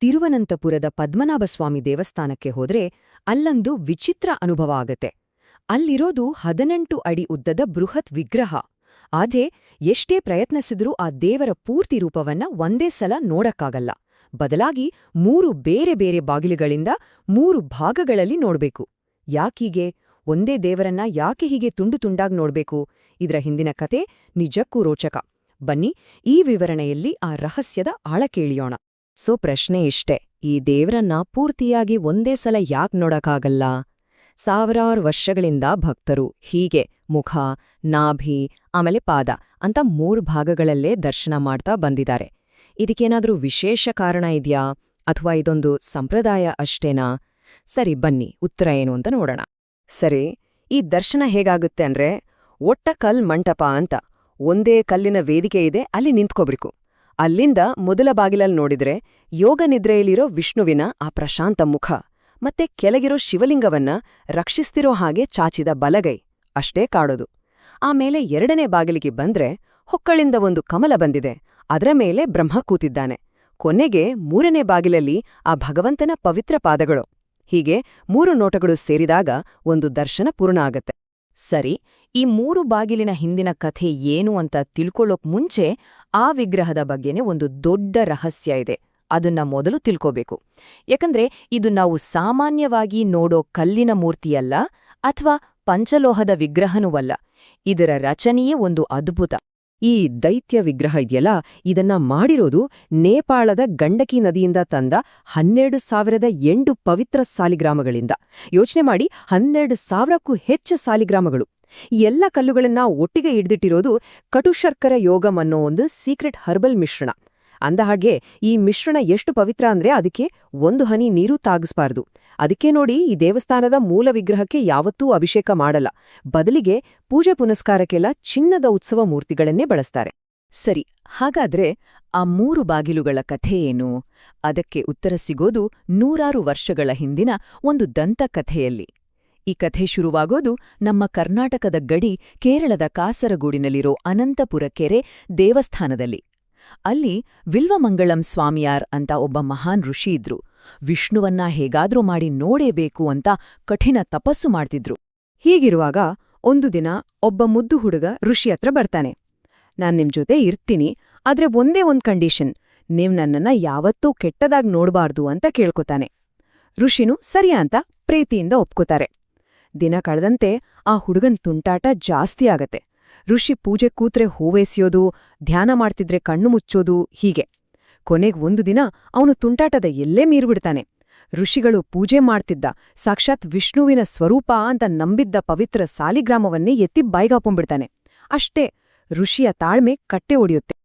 ತಿರುವನಂತಪುರದ ಪದ್ಮನಾಭಸ್ವಾಮಿ ದೇವಸ್ಥಾನಕ್ಕೆ ಹೋದ್ರೆ ಅಲ್ಲೊಂದು ವಿಚಿತ್ರ ಅನುಭವ ಆಗತ್ತೆ. ಅಲ್ಲಿರೋದು ಹದಿನೆಂಟು ಅಡಿ ಉದ್ದದ ಬೃಹತ್ ವಿಗ್ರಹ. ಆದೇ ಎಷ್ಟೇ ಪ್ರಯತ್ನಿಸಿದ್ರೂ ಆ ದೇವರ ಪೂರ್ತಿ ರೂಪವನ್ನ ಒಂದೇ ಸಲ ನೋಡಕ್ಕಾಗಲ್ಲ. ಬದಲಾಗಿ ಮೂರು ಬೇರೆ ಬೇರೆ ಬಾಗಿಲುಗಳಿಂದ ಮೂರು ಭಾಗಗಳಲ್ಲಿ ನೋಡ್ಬೇಕು. ಯಾಕೀಗೆ? ಒಂದೇ ದೇವರನ್ನ ಯಾಕೆ ಹೀಗೆ ತುಂಡು ತುಂಡಾಗ್ ನೋಡ್ಬೇಕು? ಇದರ ಹಿಂದಿನ ಕತೆ ನಿಜಕ್ಕೂ ರೋಚಕ. ಬನ್ನಿ ಈ ವಿವರಣೆಯಲ್ಲಿ ಆ ರಹಸ್ಯದ ಆಳ ಕೇಳಿಯೋಣ ಸೊ ಪ್ರಶ್ನೆ ಇಷ್ಟೆ, ಈ ದೇವ್ರನ್ನ ಪೂರ್ತಿಯಾಗಿ ಒಂದೇ ಸಲ ಯಾಕ್ ನೋಡಕ್ಕಾಗಲ್ಲ? ಸಾವಿರಾರು ವರ್ಷಗಳಿಂದ ಭಕ್ತರು, ಹೀಗೆ ಮುಖ, ನಾಭಿ, ಆಮೇಲೆ ಪಾದ ಅಂತ ಮೂರು ಭಾಗಗಳಲ್ಲೇ ದರ್ಶನ ಮಾಡ್ತಾ ಬಂದಿದ್ದಾರೆ. ಇದಕ್ಕೇನಾದ್ರೂ ವಿಶೇಷ ಕಾರಣ ಇದ್ಯಾ? ಅಥವಾ ಇದೊಂದು ಸಂಪ್ರದಾಯ ಅಷ್ಟೇನಾ? ಸರಿ, ಬನ್ನಿ, ಉತ್ತರ ಏನು ಅಂತ ನೋಡೋಣ. ಸರಿ, ಈ ದರ್ಶನ ಹೇಗಾಗುತ್ತೆ ಅಂದ್ರೆ, ಒಟ್ಟ ಕಲ್ ಮಂಟಪ ಅಂತ, ಒಂದೇ ಕಲ್ಲಿನ ವೇದಿಕೆ ಇದೆ, ಅಲ್ಲಿ ನಿಂತ್ಕೋಬೇಕು ಅಲ್ಲಿಂದ ಮೊದಲ ಬಾಗಿಲಲ್ಲಿ ನೋಡಿದ್ರೆ ಯೋಗ ನಿದ್ರೆಯಲ್ಲಿರೋ ವಿಷ್ಣುವಿನ ಆ ಪ್ರಶಾಂತ ಮುಖ ಮತ್ತೆ ಕೆಳಗಿರೋ ಶಿವಲಿಂಗವನ್ನ ರಕ್ಷಿಸ್ತಿರೋ ಹಾಗೆ ಚಾಚಿದ ಬಲಗೈ ಅಷ್ಟೇ ಕಾಡೋದು. ಆಮೇಲೆ ಎರಡನೇ ಬಾಗಿಲಿಗೆ ಬಂದ್ರೆ ಹೊಕ್ಕಳಿಂದ ಒಂದು ಕಮಲ ಬಂದಿದೆ. ಅದರ ಮೇಲೆ ಬ್ರಹ್ಮ ಕೂತಿದ್ದಾನೆ. ಕೊನೆಗೆ ಮೂರನೇ ಬಾಗಿಲಲ್ಲಿ ಆ ಭಗವಂತನ ಪವಿತ್ರ ಪಾದಗಳು. ಹೀಗೆ ಮೂರು ನೋಟಗಳು ಸೇರಿದಾಗ ಒಂದು ದರ್ಶನ ಪೂರ್ಣ ಆಗತ್ತೆ. ಸರಿ, ಈ ಮೂರು ಬಾಗಿಲಿನ ಹಿಂದಿನ ಕಥೆ ಏನು ಅಂತ ತಿಳ್ಕೊಳ್ಳೋಕ್ ಮುಂಚೆ ಆ ವಿಗ್ರಹದ ಬಗ್ಗೆನೇ ಒಂದು ದೊಡ್ಡ ರಹಸ್ಯ ಇದೆ. ಅದನ್ನ ಮೊದಲು ತಿಳ್ಕೋಬೇಕು. ಯಾಕಂದ್ರೆ ಇದು ನಾವು ಸಾಮಾನ್ಯವಾಗಿ ನೋಡೋ ಕಲ್ಲಿನ ಮೂರ್ತಿಯಲ್ಲ, ಅಥವಾ ಪಂಚಲೋಹದ ವಿಗ್ರಹನೂ ಇದರ ರಚನೆಯೇ ಒಂದು ಅದ್ಭುತ. ಈ ದೈತ್ಯ ವಿಗ್ರಹ ಇದೆಯಲ್ಲ, ಇದನ್ನ ಮಾಡಿರೋದು ನೇಪಾಳದ ಗಂಡಕಿ ನದಿಯಿಂದ ತಂದ ಹನ್ನೆರಡು ಸಾವಿರದ ಎಂಟು ಪವಿತ್ರ ಸಾಲಿಗ್ರಾಮಗಳಿಂದ. ಯೋಚನೆ ಮಾಡಿ, ಹನ್ನೆರಡು ಸಾವಿರಕ್ಕೂ ಹೆಚ್ಚು ಸಾಲಿಗ್ರಾಮಗಳು. ಈ ಎಲ್ಲ ಕಲ್ಲುಗಳನ್ನ ಒಟ್ಟಿಗೆ ಹಿಡ್ದಿಟ್ಟಿರೋದು ಕಟುಶರ್ಕರ ಯೋಗಂ ಅನ್ನೋ ಒಂದು ಸೀಕ್ರೆಟ್ ಹರ್ಬಲ್ ಮಿಶ್ರಣ. ಅಂದಹಾಗೆ ಈ ಮಿಶ್ರಣ ಎಷ್ಟು ಪವಿತ್ರ ಅಂದ್ರೆ ಅದಕ್ಕೆ ಒಂದು ಹನಿ ನೀರು ತಾಗಿಸ್ಬಾರ್ದು. ಅದಕ್ಕೆ ನೋಡಿ ಈ ದೇವಸ್ಥಾನದ ಮೂಲ ವಿಗ್ರಹಕ್ಕೆ ಯಾವತ್ತೂ ಅಭಿಷೇಕ ಮಾಡಲ್ಲ. ಬದಲಿಗೆ ಪೂಜೆ ಪುನಸ್ಕಾರಕ್ಕೆಲ್ಲ ಚಿನ್ನದ ಉತ್ಸವ ಮೂರ್ತಿಗಳನ್ನೇ ಬಳಸ್ತಾರೆ. ಸರಿ, ಹಾಗಾದ್ರೆ ಆ ಮೂರು ಬಾಗಿಲುಗಳ ಕಥೆ ಏನು? ಅದಕ್ಕೆ ಉತ್ತರ ಸಿಗೋದು ನೂರಾರು ವರ್ಷಗಳ ಹಿಂದಿನ ಒಂದು ದಂತಕಥೆಯಲ್ಲಿ ಈ ಕಥೆ ಶುರುವಾಗೋದು ನಮ್ಮ ಕರ್ನಾಟಕದ ಗಡಿ ಕೇರಳದ ಕಾಸರಗೂಡಿನಲ್ಲಿರೋ ಅನಂತಪುರ ಕೆರೆ ದೇವಸ್ಥಾನದಲ್ಲಿ. ಅಲ್ಲಿ ವಿಲ್ವಮಂಗಳಂ ಸ್ವಾಮಿಯಾರ್ ಅಂತ ಒಬ್ಬ ಮಹಾನ್ ಋಷಿ ಇದ್ರು. ವಿಷ್ಣುವನ್ನ ಹೇಗಾದ್ರೂ ಮಾಡಿ ನೋಡೇಬೇಕು ಅಂತ ಕಠಿಣ ತಪಸ್ಸು ಮಾಡ್ತಿದ್ರು. ಹೀಗಿರುವಾಗ ಒಂದು ದಿನ ಒಬ್ಬ ಮುದ್ದು ಹುಡುಗ ಋಷಿ ಹತ್ರ ಬರ್ತಾನೆ. ನಾನ್ ನಿಮ್ ಜೊತೆ ಇರ್ತೀನಿ, ಆದ್ರೆ ಒಂದೇ ಒಂದ್ ಕಂಡೀಷನ್, ನೀವ್ ನನ್ನನ್ನ ಯಾವತ್ತೂ ಕೆಟ್ಟದಾಗ್ ನೋಡ್ಬಾರ್ದು ಅಂತ ಕೇಳ್ಕೊತಾನೆ. ಋಷಿನು ಸರಿಯಾ ಅಂತ ಪ್ರೀತಿಯಿಂದ ಒಪ್ಕೋತಾರೆ. ದಿನ ಕಳೆದಂತೆ ಆ ಹುಡುಗನ್ ತುಂಟಾಟ ಜಾಸ್ತಿ ಆಗತ್ತೆ. ಋಷಿ ಪೂಜೆ ಕೂತ್ರೆ ಹೂವೇಸಿಯೋದು, ಧ್ಯಾನ ಮಾಡ್ತಿದ್ರೆ ಕಣ್ಣು ಮುಚ್ಚೋದು, ಹೀಗೆ. ಕೊನೆಗ್ ಒಂದು ದಿನ ಅವನು ತುಂಟಾಟದ ಎಲ್ಲೇ ಮೀರ್ಬಿಡ್ತಾನೆ. ಋಷಿಗಳು ಪೂಜೆ ಮಾಡ್ತಿದ್ದ, ಸಾಕ್ಷಾತ್ ವಿಷ್ಣುವಿನ ಸ್ವರೂಪ ಅಂತ ನಂಬಿದ್ದ ಪವಿತ್ರ ಸಾಲಿಗ್ರಾಮವನ್ನೇ ಎತ್ತಿ ಬಾಯ್ಗಾಪೊಂಬಿಡ್ತಾನೆ ಅಷ್ಟೇ, ಋಷಿಯ ತಾಳ್ಮೆ ಕಟ್ಟೆ ಒಡೆಯುತ್ತೆ.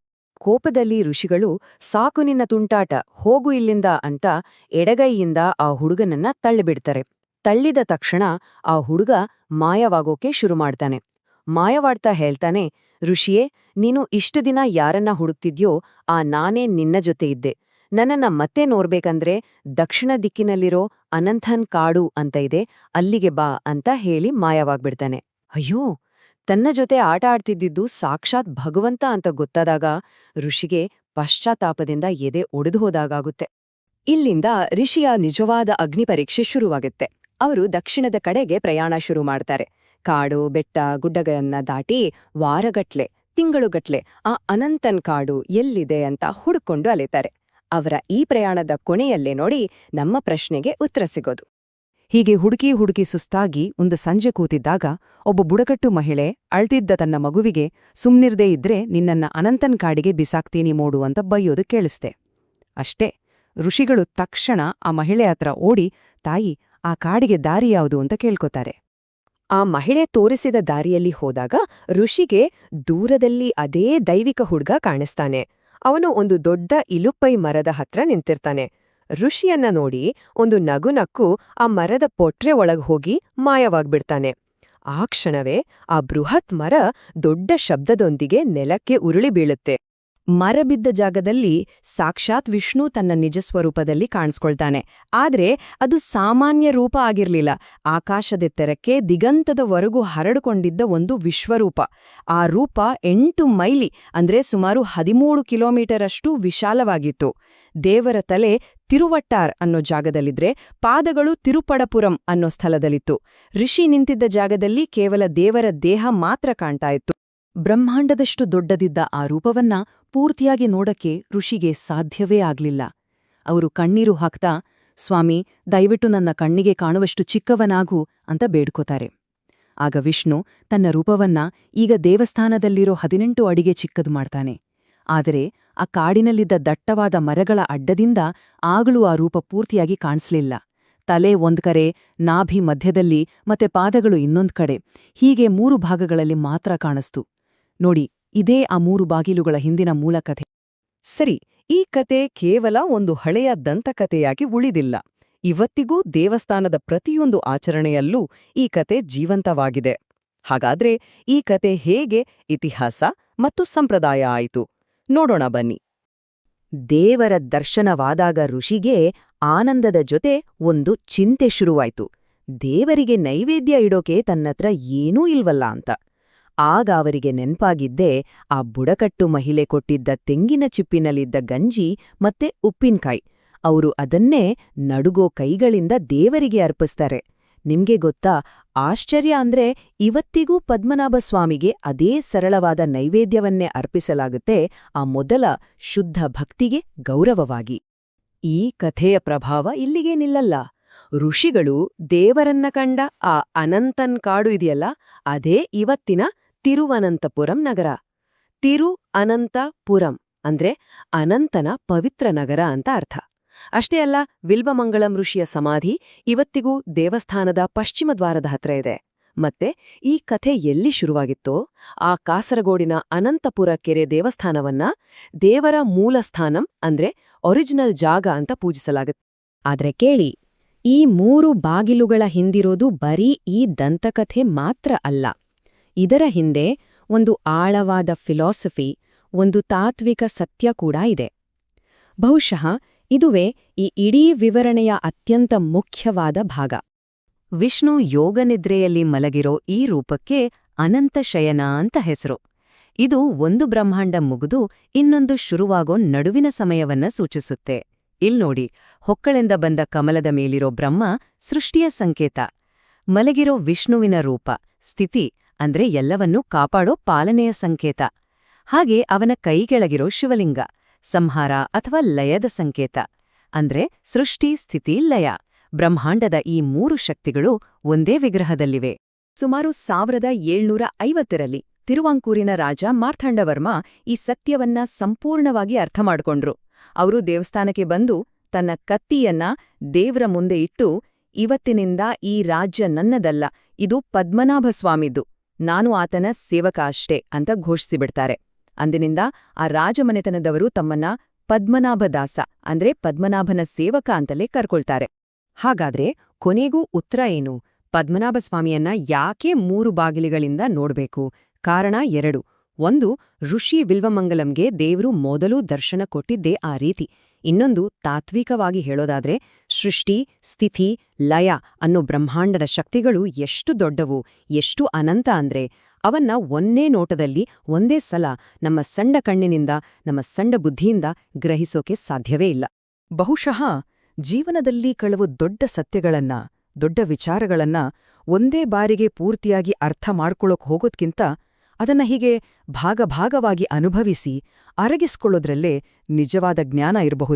ಕೋಪದಲ್ಲಿ ಋಷಿಗಳು, ಸಾಕು ನಿನ್ನ ತುಂಟಾಟ, ಹೋಗು ಇಲ್ಲಿಂದ ಅಂತ ಎಡಗೈಯಿಂದ ಆ ಹುಡುಗನನ್ನ ತಳ್ಳಿಬಿಡ್ತಾರೆ. ತಳ್ಳಿದ ತಕ್ಷಣ ಆ ಹುಡುಗ ಮಾಯವಾಗೋಕೆ ಶುರು ಮಾಡ್ತಾನೆ. ಮಾಯವಾಡ್ತಾ ಹೇಳ್ತಾನೆ, ಋಷಿಯೇ, ನೀನು ಇಷ್ಟು ದಿನ ಯಾರನ್ನ ಹುಡುಕ್ತಿದ್ಯೋ ಆ ನಾನೇ ನಿನ್ನ ಜೊತೆ ಇದ್ದೆ. ನನ್ನನ್ನ ಮತ್ತೆ ನೋಡ್ಬೇಕಂದ್ರೆ ದಕ್ಷಿಣ ದಿಕ್ಕಿನಲ್ಲಿರೋ ಅನಂಥನ್ ಕಾಡು ಅಂತ ಇದೆ, ಅಲ್ಲಿಗೆ ಬಾ ಅಂತ ಹೇಳಿ ಮಾಯವಾಗ್ಬಿಡ್ತಾನೆ. ಅಯ್ಯೋ, ತನ್ನ ಜೊತೆ ಆಟ ಆಡ್ತಿದ್ದಿದ್ದು ಸಾಕ್ಷಾತ್ ಭಗವಂತ ಅಂತ ಗೊತ್ತಾದಾಗ ಋಷಿಗೆ ಪಶ್ಚಾತ್ತಾಪದಿಂದ ಎದೆ ಒಡೆದು ಹೋದಾಗುತ್ತೆ ಇಲ್ಲಿಂದ ಋಷಿಯ ನಿಜವಾದ ಅಗ್ನಿಪರೀಕ್ಷೆ ಶುರುವಾಗುತ್ತೆ. ಅವರು ದಕ್ಷಿಣದ ಕಡೆಗೆ ಪ್ರಯಾಣ ಶುರು ಮಾಡ್ತಾರೆ. ಕಾಡು, ಬೆಟ್ಟ, ಗುಡ್ಡಗಳನ್ನ ದಾಟಿ ವಾರಗಟ್ಲೆ, ತಿಂಗಳುಗಟ್ಲೆ ಆ ಅನಂತನ್ ಕಾಡು ಎಲ್ಲಿದೆ ಅಂತ ಹುಡುಕೊಂಡು ಅಲೆತಾರೆ. ಅವರ ಈ ಪ್ರಯಾಣದ ಕೊನೆಯಲ್ಲೇ ನೋಡಿ ನಮ್ಮ ಪ್ರಶ್ನೆಗೆ ಉತ್ತರ ಸಿಗೋದು. ಹೀಗೆ ಹುಡುಕಿ ಹುಡುಕಿ ಸುಸ್ತಾಗಿ ಒಂದು ಸಂಜೆ ಕೂತಿದ್ದಾಗ ಒಬ್ಬ ಬುಡಕಟ್ಟು ಮಹಿಳೆ ಅಳ್ತಿದ್ದ ತನ್ನ ಮಗುವಿಗೆ, ಸುಮ್ನಿರ್ದೇ ಇದ್ರೆ ನಿನ್ನನ್ನ ಅನಂತನ್ ಕಾಡಿಗೆ ಬಿಸಾಕ್ತೀನಿ ಮೋಡು ಅಂತ ಬೈಯೋದು ಕೇಳಿಸ್ದೆ ಅಷ್ಟೇ, ಋಷಿಗಳು ತಕ್ಷಣ ಆ ಮಹಿಳೆ ಹತ್ರ ಓಡಿ, ತಾಯಿ, ಆ ಕಾಡಿಗೆ ದಾರಿ ಯಾವುದು? ಅಂತ ಕೇಳ್ಕೊತಾರೆ. ಆ ಮಹಿಳೆ ತೋರಿಸಿದ ದಾರಿಯಲ್ಲಿ ಹೋದಾಗ ಋಷಿಗೆ ದೂರದಲ್ಲಿ ಅದೇ ದೈವಿಕ ಹುಡ್ಗ ಕಾಣಿಸ್ತಾನೆ. ಅವನು ಒಂದು ದೊಡ್ಡ ಇಲುಪ್ಪೈ ಮರದ ಹತ್ರ ನಿಂತಿರ್ತಾನೆ. ಋಷಿಯನ್ನ ನೋಡಿ ಒಂದು ನಗುನಕ್ಕು ಆ ಮರದ ಪೊಟ್ರೆ ಒಳಗ್ ಹೋಗಿ ಮಾಯವಾಗ್ಬಿಡ್ತಾನೆ. ಆ ಕ್ಷಣವೇ ಆ ಬೃಹತ್ ಮರ ದೊಡ್ಡ ಶಬ್ದದೊಂದಿಗೆ ನೆಲಕ್ಕೆ ಉರುಳಿ ಬೀಳುತ್ತೆ. ಮರ ಬಿದ್ದ ಜಾಗದಲ್ಲಿ ಸಾಕ್ಷಾತ್ ವಿಷ್ಣು ತನ್ನ ನಿಜ ಸ್ವರೂಪದಲ್ಲಿ ಕಾಣಿಸ್ಕೊಳ್ತಾನೆ. ಆದ್ರೆ ಅದು ಸಾಮಾನ್ಯ ರೂಪ ಆಗಿರಲಿಲ್ಲ. ಆಕಾಶದೆತ್ತರಕ್ಕೆ ದಿಗಂತದವರೆಗೂ ಹರಡಿಕೊಂಡಿದ್ದ ಒಂದು ವಿಶ್ವರೂಪ. ಆ ರೂಪ ಎಂಟು ಮೈಲಿ, ಅಂದ್ರೆ ಸುಮಾರು ಹದಿಮೂರು ಕಿಲೋಮೀಟರಷ್ಟು ವಿಶಾಲವಾಗಿತ್ತು. ದೇವರ ತಲೆ ತಿರುವಟ್ಟಾರ್ ಅನ್ನೋ ಜಾಗದಲ್ಲಿದ್ರೆ ಪಾದಗಳು ತಿರುಪಡಪುರಂ ಅನ್ನೋ ಸ್ಥಳದಲ್ಲಿತ್ತು. ಋಷಿ ನಿಂತಿದ್ದ ಜಾಗದಲ್ಲಿ ಕೇವಲ ದೇವರ ದೇಹ ಮಾತ್ರ ಕಾಣ್ತಾ ಇತ್ತು. ಬ್ರಹ್ಮಾಂಡದಷ್ಟು ದೊಡ್ಡದಿದ್ದ ಆ ರೂಪವನ್ನ ಪೂರ್ತಿಯಾಗಿ ನೋಡಕ್ಕೆ ಋಷಿಗೆ ಸಾಧ್ಯವೇ ಆಗ್ಲಿಲ್ಲ. ಅವರು ಕಣ್ಣೀರು ಹಾಕ್ತಾ, ಸ್ವಾಮಿ, ದಯವಿಟ್ಟು ನನ್ನ ಕಣ್ಣಿಗೆ ಕಾಣುವಷ್ಟು ಚಿಕ್ಕವನಾಗು ಅಂತ ಬೇಡ್ಕೋತಾರೆ. ಆಗ ವಿಷ್ಣು ತನ್ನ ರೂಪವನ್ನ ಈಗ ದೇವಸ್ಥಾನದಲ್ಲಿರೋ ಹದಿನೆಂಟು ಅಡಿಗೆ ಚಿಕ್ಕದು ಮಾಡ್ತಾನೆ. ಆದರೆ ಆ ಕಾಡಿನಲ್ಲಿದ್ದ ದಟ್ಟವಾದ ಮರಗಳ ಅಡ್ಡದಿಂದ ಆಗಲೂ ಆ ರೂಪ ಪೂರ್ತಿಯಾಗಿ ಕಾಣಿಸ್ಲಿಲ್ಲ. ತಲೆ ಒಂದ್ ಕಡೆ, ನಾಭಿ ಮಧ್ಯದಲ್ಲಿ ಮತ್ತೆ ಪಾದಗಳು ಇನ್ನೊಂದ್ ಕಡೆ, ಹೀಗೆ ಮೂರು ಭಾಗಗಳಲ್ಲಿ ಮಾತ್ರ ಕಾಣಿಸ್ತು. ನೋಡಿ, ಇದೇ ಆ ಮೂರು ಬಾಗಿಲುಗಳ ಹಿಂದಿನ ಮೂಲ ಕಥೆ. ಸರಿ, ಈ ಕತೆ ಕೇವಲ ಒಂದು ಹಳೆಯ ದಂತಕಥೆಯಾಗಿ ಉಳಿದಿಲ್ಲ. ಇವತ್ತಿಗೂ ದೇವಸ್ಥಾನದ ಪ್ರತಿಯೊಂದು ಆಚರಣೆಯಲ್ಲೂ ಈ ಕತೆ ಜೀವಂತವಾಗಿದೆ. ಹಾಗಾದ್ರೆ ಈ ಕತೆ ಹೇಗೆ ಇತಿಹಾಸ ಮತ್ತು ಸಂಪ್ರದಾಯ ಆಯಿತು? ನೋಡೋಣ ಬನ್ನಿ. ದೇವರ ದರ್ಶನವಾದಾಗ ಋಷಿಗೆ ಆನಂದದ ಜೊತೆ ಒಂದು ಚಿಂತೆ ಶುರುವಾಯ್ತು. ದೇವರಿಗೆ ನೈವೇದ್ಯ ಇಡೋಕೆ ತನ್ನತ್ರ ಏನೂ ಇಲ್ವಲ್ಲ ಅಂತ. ಆಗ ಅವರಿಗೆ ನೆನ್ಪಾಗಿದ್ದೇ ಆ ಬುಡಕಟ್ಟು ಮಹಿಳೆ ಕೊಟ್ಟಿದ್ದ ತೆಂಗಿನ ಚಿಪ್ಪಿನಲ್ಲಿದ್ದ ಗಂಜಿ ಮತ್ತೆ ಉಪ್ಪಿನಕಾಯಿ. ಅವರು ಅದನ್ನೇ ನಡುಗೋ ಕೈಗಳಿಂದ ದೇವರಿಗೆ ಅರ್ಪಿಸ್ತಾರೆ. ನಿಮ್ಗೆ ಗೊತ್ತಾ, ಆಶ್ಚರ್ಯ ಅಂದ್ರೆ ಇವತ್ತಿಗೂ ಪದ್ಮನಾಭ ಸ್ವಾಮಿಗೆ ಅದೇ ಸರಳವಾದ ನೈವೇದ್ಯವನ್ನೇ ಅರ್ಪಿಸಲಾಗುತ್ತೆ ಆ ಮೊದಲ ಶುದ್ಧ ಭಕ್ತಿಗೆ ಗೌರವವಾಗಿ. ಈ ಕಥೆಯ ಪ್ರಭಾವ ಇಲ್ಲಿಗೆ ನಿಲ್ಲಲ್ಲ. ಋಷಿಗಳು ದೇವರನ್ನ ಕಂಡ ಆ ಅನಂತನ್ ಕಾಡು ಇದೆಯಲ್ಲ, ಅದೇ ಇವತ್ತಿನ ತಿರುವನಂತಪುರಂ ನಗರ. ತಿರು ಅನಂತಪುರಂ ಅಂದ್ರೆ ಅನಂತನ ಪವಿತ್ರ ನಗರ ಅಂತ ಅರ್ಥ. ಅಷ್ಟೇ ಅಲ್ಲ ವಿಲ್ವಮಂಗಳಂ ಋಷಿಯ ಸಮಾಧಿ ಇವತ್ತಿಗೂ ದೇವಸ್ಥಾನದ ಪಶ್ಚಿಮ ದ್ವಾರದ ಹತ್ರ ಇದೆ. ಮತ್ತೆ ಈ ಕಥೆ ಎಲ್ಲಿ ಶುರುವಾಗಿತ್ತೋ, ಆ ಕಾಸರಗೋಡಿನ ಅನಂತಪುರ ಕೆರೆ ದೇವಸ್ಥಾನವನ್ನ ದೇವರ ಮೂಲಸ್ಥಾನಂ ಅಂದ್ರೆ ಒರಿಜಿನಲ್ ಜಾಗ ಅಂತ ಪೂಜಿಸಲಾಗುತ್ತೆ ಆದ್ರೆ ಕೇಳಿ, ಈ ಮೂರು ಬಾಗಿಲುಗಳ ಹಿಂದಿರೋದು ಬರೀ ಈ ದಂತಕಥೆ ಮಾತ್ರ ಅಲ್ಲ. ಇದರ ಹಿಂದೆ ಒಂದು ಆಳವಾದ ಫಿಲಾಸಫಿ, ಒಂದು ತಾತ್ವಿಕ ಸತ್ಯ ಕೂಡ ಇದೆ. ಬಹುಶಃ ಇದುವೇ ಈ ಇಡೀ ವಿವರಣೆಯ ಅತ್ಯಂತ ಮುಖ್ಯವಾದ ಭಾಗ. ವಿಷ್ಣು ಯೋಗನಿದ್ರೆಯಲ್ಲಿ ಮಲಗಿರೋ ಈ ರೂಪಕ್ಕೆ ಅನಂತ ಶಯನ ಅಂತ ಹೆಸರು. ಇದು ಒಂದು ಬ್ರಹ್ಮಾಂಡ ಮುಗಿದು ಇನ್ನೊಂದು ಶುರುವಾಗೋ ನಡುವಿನ ಸಮಯವನ್ನ ಸೂಚಿಸುತ್ತೆ. ಇಲ್ನೋಡಿ ಹೊಕ್ಕಳೆಂದ ಬಂದ ಕಮಲದ ಮೇಲಿರೋ ಬ್ರಹ್ಮ ಸೃಷ್ಟಿಯ ಸಂಕೇತ. ಮಲಗಿರೋ ವಿಷ್ಣುವಿನ ರೂಪ, ಸ್ಥಿತಿ ಅಂದ್ರೆ ಎಲ್ಲವನ್ನೂ ಕಾಪಾಡೋ ಪಾಲನೆಯ ಸಂಕೇತ. ಹಾಗೆ ಅವನ ಕೈಗೆಳಗಿರೋ ಶಿವಲಿಂಗ, ಸಂಹಾರ ಅಥವಾ ಲಯದ ಸಂಕೇತ. ಅಂದ್ರೆ ಸೃಷ್ಟಿ, ಸ್ಥಿತಿ, ಲಯ. ಬ್ರಹ್ಮಾಂಡದ ಈ ಮೂರು ಶಕ್ತಿಗಳು ಒಂದೇ ವಿಗ್ರಹದಲ್ಲಿವೆ. ಸುಮಾರು ಸಾವಿರದ ಏಳ್ನೂರ ಐವತ್ತರಲ್ಲಿ ತಿರುವಾಂಕೂರಿನ ರಾಜ ಮಾರ್ಥಂಡವರ್ಮ ಈ ಸತ್ಯವನ್ನ ಸಂಪೂರ್ಣವಾಗಿ ಅರ್ಥ ಮಾಡ್ಕೊಂಡ್ರು ಅವರು ದೇವಸ್ಥಾನಕ್ಕೆ ಬಂದು ತನ್ನ ಕತ್ತಿಯನ್ನ ದೇವ್ರ ಮುಂದೆ ಇಟ್ಟು, ಇವತ್ತಿನಿಂದ ಈ ರಾಜ್ಯ ನನ್ನದಲ್ಲ, ಇದು ಪದ್ಮನಾಭ ಸ್ವಾಮಿದ್ದು ನಾನು ಆತನ ಸೇವಕ ಅಷ್ಟೇ ಅಂತ ಘೋಷಿಸಿಬಿಡ್ತಾರೆ. ಅಂದಿನಿಂದ ಆ ರಾಜಮನೆತನದವರು ತಮ್ಮನ್ನ ಪದ್ಮನಾಭ ದಾಸ ಅಂದ್ರೆ ಪದ್ಮನಾಭನ ಸೇವಕ ಅಂತಲೇ ಕರ್ಕೊಳ್ತಾರೆ. ಹಾಗಾದ್ರೆ ಕೊನೆಗೂ ಉತ್ತರ ಏನು? ಪದ್ಮನಾಭ ಸ್ವಾಮಿಯನ್ನ ಯಾಕೆ ಮೂರು ಬಾಗಿಲಿಗಳಿಂದ ನೋಡ್ಬೇಕು? ಕಾರಣ ಎರಡು. ಒಂದು, ಋಷಿ ವಿಲ್ವಮಂಗಲಂಗೆ ದೇವರು ಮೊದಲು ದರ್ಶನ ಕೊಟ್ಟಿದ್ದೇ ಆ ರೀತಿ. ಇನ್ನೊಂದು, ತಾತ್ವಿಕವಾಗಿ ಹೇಳೋದಾದ್ರೆ, ಸೃಷ್ಟಿ, ಸ್ಥಿತಿ, ಲಯ ಅನ್ನೋ ಬ್ರಹ್ಮಾಂಡದ ಶಕ್ತಿಗಳು ಎಷ್ಟು ದೊಡ್ಡವು, ಎಷ್ಟು ಅನಂತ ಅಂದ್ರೆ, ಅವನ್ನ ಒಂದೇ ನೋಟದಲ್ಲಿ, ಒಂದೇ ಸಲ ನಮ್ಮ ಸಣ್ಣ ಕಣ್ಣಿನಿಂದ, ನಮ್ಮ ಸಣ್ಣ ಬುದ್ಧಿಯಿಂದ ಗ್ರಹಿಸೋಕೆ ಸಾಧ್ಯವೇ ಇಲ್ಲ. ಬಹುಶಃ, ಜೀವನದಲ್ಲಿ ಕಳವು ದೊಡ್ಡ ಸತ್ಯಗಳನ್ನ, ದೊಡ್ಡ ವಿಚಾರಗಳನ್ನ ಒಂದೇ ಬಾರಿಗೆ ಪೂರ್ತಿಯಾಗಿ ಅರ್ಥ ಮಾಡ್ಕೊಳ್ಳೋಕ್ ಹೋಗೋದ್ಕಿಂತ ಅದನ್ನ ಹೀಗೆ ಭಾಗಭಾಗವಾಗಿ ಅನುಭವಿಸಿ ಅರಗಿಸ್ಕೊಳ್ಳೋದ್ರಲ್ಲೇ ನಿಜವಾದ ಜ್ಞಾನ ಇರಬಹುದು.